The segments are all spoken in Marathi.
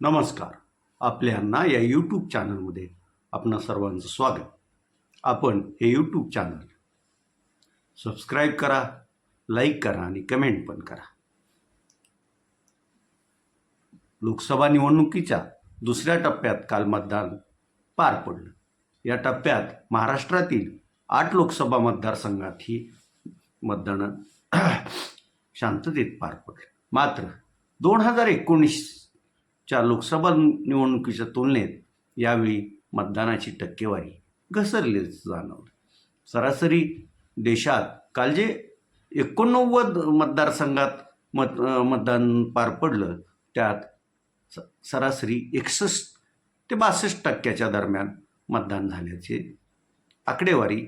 नमस्कार. आपल्यांना या यूट्यूब चॅनलमध्ये आपणा सर्वांचं स्वागत. आपण हे यूट्यूब चॅनल सबस्क्राईब करा लाईक करा आणि कमेंट पण करा. लोकसभा निवडणुकीच्या दुसऱ्या टप्प्यात काल मतदान पार पडलं. या टप्प्यात महाराष्ट्रातील आठ लोकसभा मतदारसंघात ही मतदानं शांततेत पार पडलं. मात्र दोन हजार एकोणीस च्या लोकसभा निवडणुकीच्या तुलनेत यावेळी मतदानाची टक्केवारी घसरली जाणवली. सरासरी देशात काल जे एकोणनव्वद मतदारसंघात मत मतदान पार पडलं त्यात स सरासरी एकसष्ट ते बासष्ट टक्क्याच्या दरम्यान मतदान झाल्याचे आकडेवारी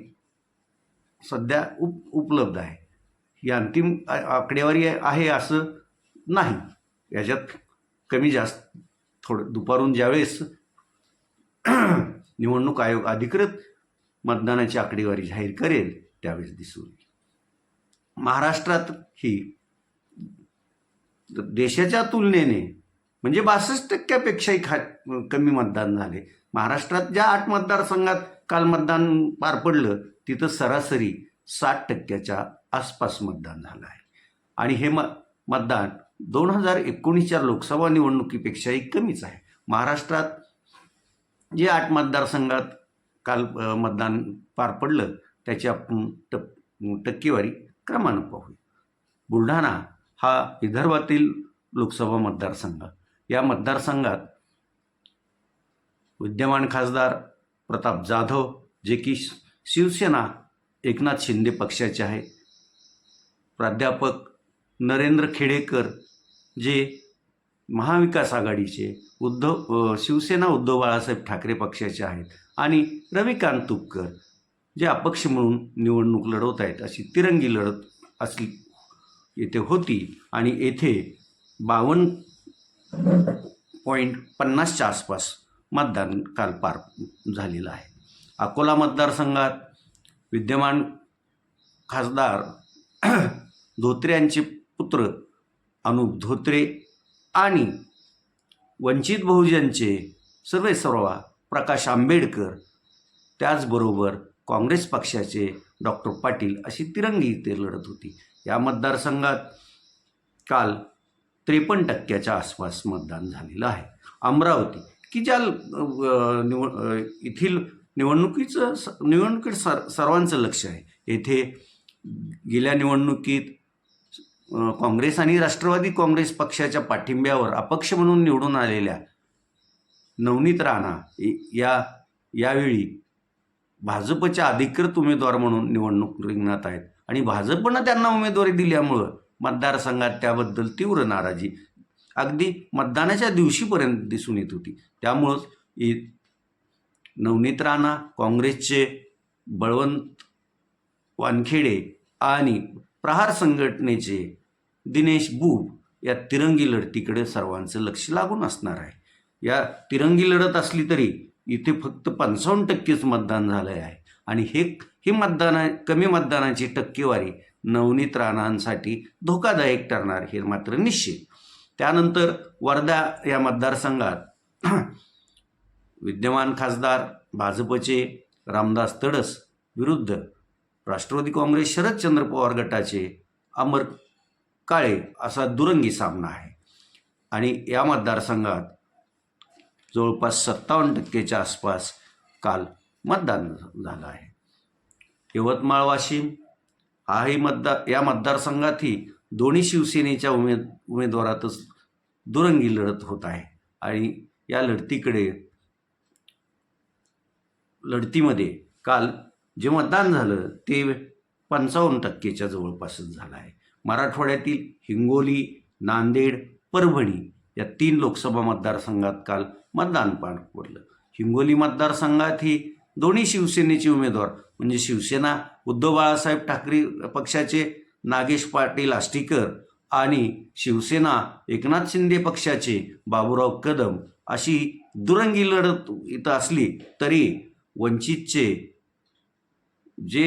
सध्या उप उपलब्ध आहे. ही अंतिम आकडेवारी आहे असं नाही. याच्यात कमी जास्त थोडं दुपारून ज्यावेळेस निवडणूक आयोग अधिकृत मतदानाची आकडेवारी जाहीर करेल त्यावेळेस दिसून येईल. महाराष्ट्रात ही देशाच्या तुलनेने म्हणजे बासष्ट टक्क्यापेक्षाही खा कमी मतदान झाले महाराष्ट्रात ज्या आठ मतदारसंघात काल मतदान पार पडलं तिथं सरासरी साठ टक्क्याच्या आसपास मतदान झालं आहे आणि हे म मतदान दोन हजार एकोणीसच्या लोकसभा निवडणुकीपेक्षाही कमीच आहे. महाराष्ट्रात जे आठ मतदारसंघात काल मतदान पार पडलं त्याची आपण टप टक्केवारी क्रमानं पाहूया बुलढाणा हा विदर्भातील लोकसभा मतदारसंघ. या मतदारसंघात विद्यमान खासदार प्रताप जाधव जे की श- शिवसेना एकनाथ शिंदे पक्षाचे आहे प्राध्यापक नरेंद्र खेडेकर जे महाविकास आघाडीचे उद्धव शिवसेना उद्धव बाळासाहेब ठाकरे पक्षाचे आहेत आणि रविकांत तुपकर जे अपक्ष म्हणून निवडणूक लढवत आहेत अशी तिरंगी लढत असली येथे होती आणि येथे बावन्न पॉईंट पन्नासच्या आसपास मतदान काल पार झालेलं आहे. अकोला मतदारसंघात विद्यमान खासदार धोत्रे यांचे पुत्र अनुप धोत्रे आणि वंचित बहुजनचे सर्वे सर्वा प्रकाश आंबेडकर. त्याचबरोबर काँग्रेस पक्षाचे डॉक्टर पाटील अशी तिरंगी इथे लढत होती. या मतदारसंघात काल त्रेपन्न टक्क्याच्या आसपास मतदान झालेलं आहे. अमरावती की ज्या निव येथील निवडणुकीचं स निवडणुकीत सर सर्वांचं लक्ष आहे. येथे गेल्या निवडणुकीत काँग्रेस आणि राष्ट्रवादी काँग्रेस पक्षाच्या पाठिंब्यावर अपक्ष म्हणून निवडून आलेल्या नवनीत राणा या यावेळी भाजपच्या अधिकृत उमेदवार म्हणून निवडणूक रिंगणात आहेत. आणि भाजपनं त्यांना उमेदवारी दिल्यामुळं मतदारसंघात त्याबद्दल तीव्र नाराजी अगदी मतदानाच्या दिवशीपर्यंत दिसून येत होती. त्यामुळंच इ नवनीत राणा काँग्रेसचे बळवंत वानखेडे आणि प्रहार संघटनेचे दिनेश बूब या तिरंगी लढतीकडे सर्वांचं लक्ष लागून असणार आहे. या तिरंगी लढत असली तरी इथे फक्त पंचावन्न टक्केच मतदान झालं आहे. आणि हे ही मतदाना कमी मतदानाची टक्केवारी नवनीत राणांसाठी धोकादायक ठरणार हे मात्र निश्चित. त्यानंतर वर्धा या मतदारसंघात विद्यमान खासदार भाजपचे रामदास तडस विरुद्ध राष्ट्रवादी काँग्रेस शरदचंद्र पवार गटाचे अमर काळे असा दुरंगी सामना आहे. आणि या मतदारसंघात जवळपास सत्तावन्न टक्केच्या आसपास काल मतदान झालं आहे. यवतमाळ वाशिम हाही मतदार या मतदारसंघातही दोन्ही शिवसेनेच्या उमेद उमेदवारातच दुरंगी लढत होत आहे. आणि या लढतीकडे लढतीमध्ये काल जे मतदान झालं ते पंचावन्न टक्केच्या जवळपासच झालं आहे. मराठवाड्यातील हिंगोली नांदेड परभणी या तीन लोकसभा मतदारसंघात काल मतदान पार पडलं. हिंगोली मतदारसंघातही दोन्ही शिवसेनेचे उमेदवार म्हणजे शिवसेना उद्धव बाळासाहेब ठाकरे पक्षाचे नागेश पाटील आष्टीकर आणि शिवसेना एकनाथ शिंदे पक्षाचे बाबूराव कदम अशी दुरंगी लढत इथं असली तरी वंचितचे जे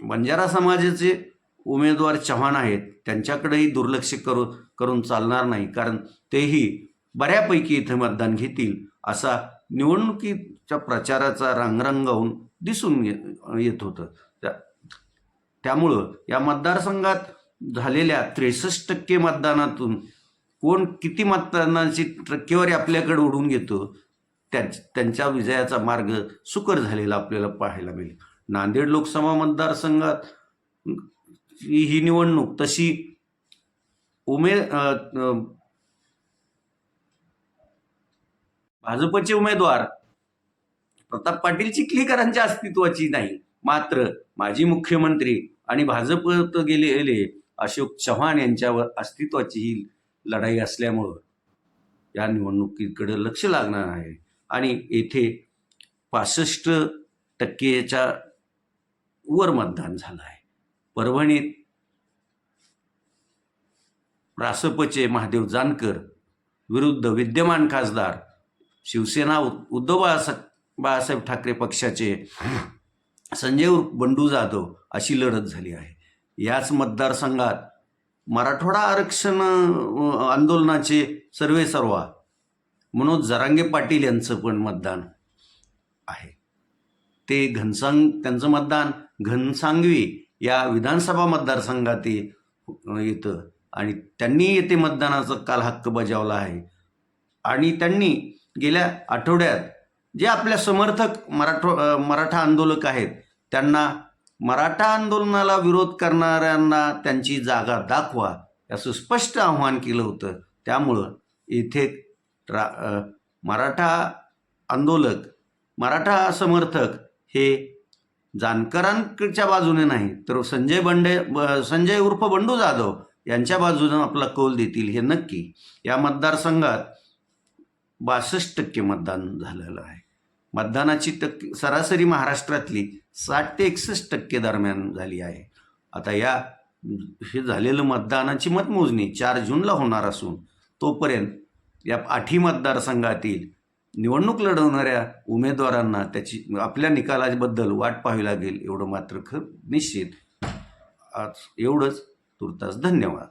बंजारा समाजाचे उमेदवार चव्हाण आहेत त्यांच्याकडेही दुर्लक्ष करू करून चालणार नाही कारण तेही बऱ्यापैकी इथं मतदान घेतील असा निवडणुकीच्या प्रचाराचा रांगरंगावून दिसून येत होतं. त्या त्यामुळं या मतदारसंघात झालेल्या त्रेसष्ट टक्के मतदानातून कोण किती मतदानाची टक्केवारी आपल्याकडे ओढून घेतो त्या त्यांच्या विजयाचा मार्ग सुकर झालेला आपल्याला पाहायला मिळेल. नांदेड लोकसभा मतदारसंघात ही ही निवडणूक तशी उमे भाजपचे उमेदवार प्रताप पाटील चिखलीकरांच्या अस्तित्वाची नाही. मात्र माजी मुख्यमंत्री आणि भाजपत गेलेले अशोक चव्हाण यांच्यावर अस्तित्वाची ही लढाई असल्यामुळं या निवडणुकीकडे लक्ष लागणार आहे. आणि येथे पासष्ट टक्केच्या वर मतदान झालं आहे. परभणीत रासपचे महादेव जानकर विरुद्ध विद्यमान खासदार शिवसेना उद्धव बाळासा- बाळासाहेब ठाकरे पक्षाचे संजय बंडू जाधव अशी लढत झाली आहे. याच मतदारसंघात मराठवाडा आरक्षण आंदोलनाचे सर्वे सर्वा मनोज जरांगे पाटील यांचं पण मतदान आहे. ते घनसांग त्यांचं मतदान घनसांगवी या विधानसभा मतदारसंघात येतं आणि त्यांनी येथे मतदानाचा काल हक्क बजावला आहे. आणि त्यांनी गेल्या आठवड्यात जे आपल्या समर्थक मराठो मराठा आंदोलक आहेत त्यांना मराठा आंदोलनाला विरोध करणाऱ्यांना त्यांची जागा दाखवा असं स्पष्ट आव्हान केलं होतं. त्यामुळं येथे रा मराठा आंदोलक मराठा समर्थक हे जानकरांच्या बाजूने नाही तर संजय बंडे संजय उर्फ बंडू जाधव यांच्या बाजूने आपला कौल देतील हे नक्की. या मतदारसंघात बासष्ट टक्के मतदान झालेलं आहे. मतदानाची टक्के सरासरी महाराष्ट्रातली साठ ते एकसष्ट टक्के दरम्यान झाली आहे. आता या हे झालेलं मतदानाची मतमोजणी चार जूनला होणार असून तोपर्यंत या आठी मतदारसंघातील निवडणूक लढवणाऱ्या उमेदवारांना त्याची आपल्या निकालाबद्दल वाट पाहावी लागेल एवढं मात्र खर निश्चित. आज एवढंच. तुर्तास धन्यवाद.